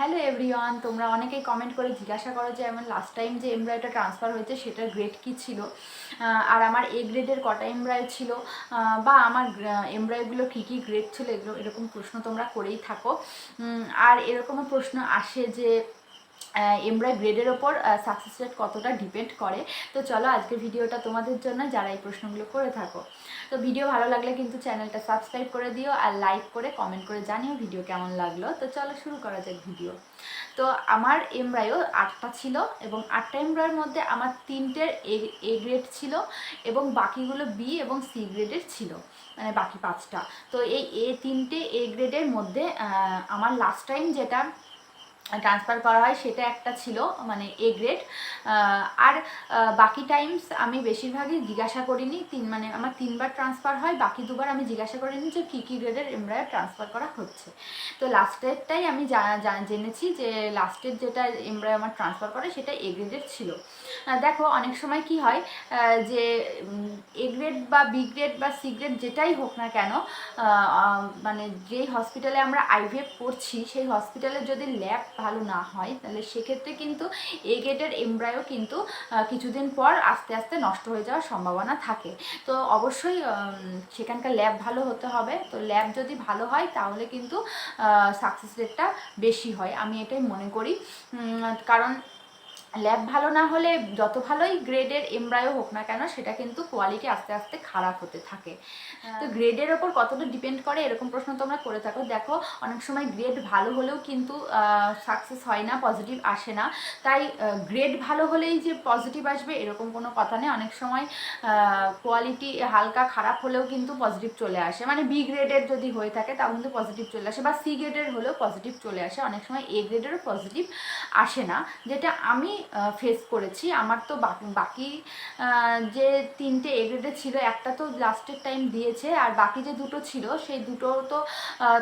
Hello everyone তোমরা অনেকেই comment করে জিজ্ঞাসা করো যে আমার লাস্ট টাইম যে এমব্রয়টা ট্রান্সফার হয়েছে, সেটার গ্রেড কি ছিল? আর আমার এ গ্রেডের কটা এমব্রয় ছিল? বা আমার এমব্রয়গুলো কী কী গ্রেড ছিল? এগুলো, এরকম প্রশ্ন তোমরা করেই থাকো। আর এরকমও প্রশ্ন আসে যে এমব্রয় গ্রেডের ওপর সাকসেস রেট কতটা ডিপেন্ড করে। তো চলো আজকের ভিডিওটা তোমাদের জন্য যারা এই প্রশ্নগুলো করে থাকো। তো ভিডিও ভালো লাগলে কিন্তু চ্যানেলটা সাবস্ক্রাইব করে দিও আর লাইক করে কমেন্ট করে জানিও ভিডিও কেমন লাগল। তো চলো শুরু করা যাক ভিডিও। তো আমার এমব্রায়ও আটটা ছিল এবং আটটা এমব্রয়ের মধ্যে আমার তিনটের এ এ গ্রেড ছিল এবং বাকিগুলো বি এবং সি গ্রেডের ছিল মানে বাকি পাঁচটা। তো এই এ তিনটে এ গ্রেডের মধ্যে আমার লাস্ট টাইম যেটা ট্রান্সফার করা হয়, সেটা একটা ছিল মানে এ গ্রেড আর বাকি টাইমস আমি বেশিরভাগই জিজ্ঞাসা করিনি, তিন মানে আমার তিনবার ট্রান্সফার হয়, বাকি দুবার আমি জিজ্ঞাসা করিনি যে কী কী গ্রেডের এমব্রয়ার ট্রান্সফার করা হচ্ছে। তো লাস্টেরটাই আমি জেনেছি যে লাস্টের যেটা এমব্রয় আমার ট্রান্সফার করে, সেটা এ গ্রেডের ছিল। দেখো, অনেক সময় কি হয় যে এ গ্রেড বা বি গ্রেড বা সি গ্রেড যেটাই হোক না কেন মানে যেই হসপিটালে আমরা আইভিএফ করছি, সেই হসপিটালে যদি ল্যাব ভালো না হয়, তাহলে সেক্ষেত্রে কিন্তু এ গেটের এমব্রায়ও কিন্তু কিছুদিন পর আস্তে আস্তে নষ্ট হয়ে যাওয়ার সম্ভাবনা থাকে। তো অবশ্যই সেখানকার ল্যাব ভালো হতে হবে। তো ল্যাব যদি ভালো হয়, তাহলে কিন্তু সাকসেস রেটটা বেশি হয়। আমি এটাই মনে করি। কারণ ল্যাব ভালো না হলে যত ভালোই গ্রেডের এমব্রায়ো হোক না কেন সেটা কিন্তু কোয়ালিটি আস্তে আস্তে খারাপ হতে থাকে। তো গ্রেডের ওপর কতটা ডিপেন্ড করে এরকম প্রশ্ন তোমরা করে থাকো। দেখো অনেক সময় গ্রেড ভালো হলেও কিন্তু সাকসেস হয় না পজিটিভ আসে না। তাই গ্রেড ভালো হলেই যে পজিটিভ আসবে এরকম কোনো কথা নেই। অনেক সময় কোয়ালিটি হালকা খারাপ হলেও কিন্তু পজিটিভ চলে আসে। মানে বি গ্রেডের যদি হয়ে থাকে তাও কিন্তু পজিটিভ চলে আসে। বা সি গ্রেডের হলেও পজিটিভ চলে আসে। অনেক সময় এ গ্রেডেরও পজিটিভ আসে না। যেটা আমি ফেস করেছি। আমার তো বাকি যে তিনটে এগ্রেডে ছিল, একটা তো লাস্টের টাইম দিয়েছে, আর বাকি যে দুটো ছিল, সেই দুটো তো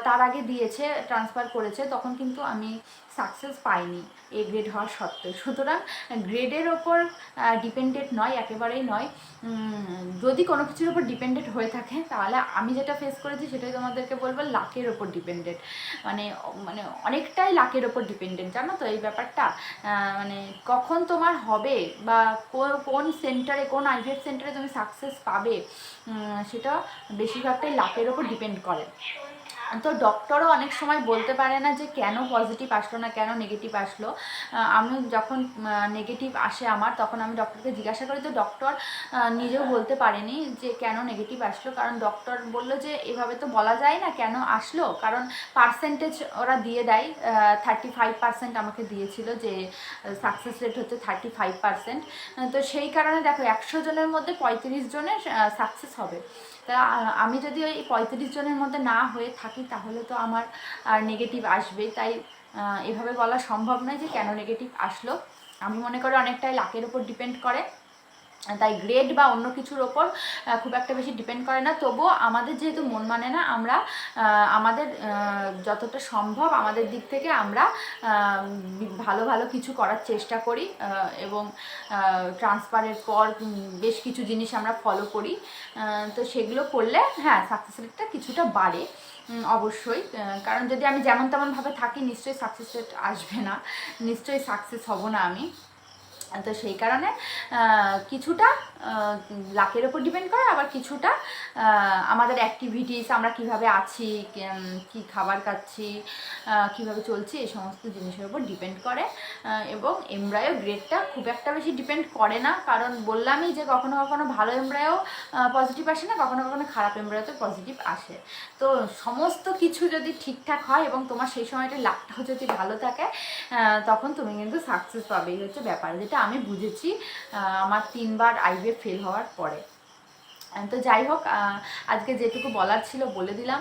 তার আগে দিয়েছে ট্রান্সফার করেছে। তখন কিন্তু আমি সাকসেস পাইনি এ গ্রেড হওয়ার সত্ত্বেও। সুতরাং গ্রেডের ওপর ডিপেন্ডেন্ট নয়, একেবারেই নয়। যদি কোনো কিছুর ওপর ডিপেন্ডেন্ট হয়ে থাকে, তাহলে আমি যেটা ফেস করেছি সেটাই তোমাদেরকে বলব লাকের ওপর ডিপেন্ডেন্ট মানে মানে অনেকটাই লাকের ওপর ডিপেন্ডেন্ট জানো তো এই ব্যাপারটা? মানে কখন তোমার হবে বা কোন সেন্টারে কোন আইভিএফ সেন্টারে তুমি সাকসেস পাবে সেটা বেশিরভাগটাই লাকের ওপর ডিপেন্ড করে। তো ডক্টরও অনেক সময় বলতে পারে না যে কেন পজিটিভ আসলো না, কেন নেগেটিভ আসলো। আমি যখন নেগেটিভ আসে আমার, তখন আমি ডক্টরকে জিজ্ঞাসা করি, তো ডক্টর নিজেও বলতে পারেনি যে কেন নেগেটিভ আসলো। কারণ ডক্টর বলল যে, এভাবে তো বলা যায় না কেন আসলো। কারণ পার্সেন্টেজ ওরা দিয়ে দেয় থার্টি ফাইভ পার্সেন্ট আমাকে দিয়েছিল যে সাকসেস রেট হচ্ছে থার্টি ফাইভ পার্সেন্ট তো সেই কারণে দেখো, একশো জনের মধ্যে পঁয়ত্রিশ জনের সাকসেস হবে। তা আমি যদি ওই পঁয়ত্রিশ জনের মধ্যে না হয়ে থাকি তাহলে তো আমার আর নেগেটিভ আসবে। তাই এভাবে বলা সম্ভব নয় যে কেন নেগেটিভ আসলো। আমি মনে করি অনেকটাই লাকের উপর ডিপেন্ড করে। তাই গ্রেড বা অন্য কিছুর ওপর খুব একটা বেশি ডিপেন্ড করে না। তবুও আমাদের যেহেতু মন মানে না, আমরা আমাদের যতটা সম্ভব আমাদের দিক থেকে আমরা ভালো ভালো কিছু করার চেষ্টা করি এবং ট্রান্সফারের পর বেশ কিছু জিনিস আমরা ফলো করি। তো সেগুলো করলে হ্যাঁ সাকসেস রেটটা কিছুটা বাড়ে অবশ্যই। কারণ যদি আমি যেমন তেমনভাবে থাকি, নিশ্চয়ই সাকসেস রেট আসবে না। নিশ্চয়ই সাকসেস হব না আমি। তো সেই কারণে কিছুটা লাকের ওপর ডিপেন্ড করে, আবার কিছুটা আমাদের অ্যাক্টিভিটিস আমরা কীভাবে আছি কি খাবার খাচ্ছি কীভাবে চলছি, এই সমস্ত জিনিসের ওপর ডিপেন্ড করে এবং এমব্রায়ো গ্রেডটা খুব একটা বেশি ডিপেন্ড করে না। কারণ বললামই যে কখনো কখনো ভালো এমব্রায়ো পজিটিভ আসে না, কখনো কখনো খারাপ এমব্রায়োতে পজিটিভ আসে। তো সমস্ত কিছু যদি ঠিকঠাক হয় এবং তোমার সেই সময়টা লাকটাও যদি ভালো থাকে তখন তুমি কিন্তু সাকসেস পাবে এই হচ্ছে ব্যাপার। যেটা আমি বুঝেছি আমার তিনবার আইবে ফেল হওয়ার পরে। তো যাই হোক আজকে যেটুকু বলার ছিল বলে দিলাম।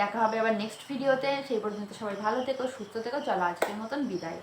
দেখা হবে আবার নেক্সট ভিডিওতে সেই পর্যন্ত সবাই ভালো থেকো, সুস্থ থেকো। চলো আজকের মতন বিদায়।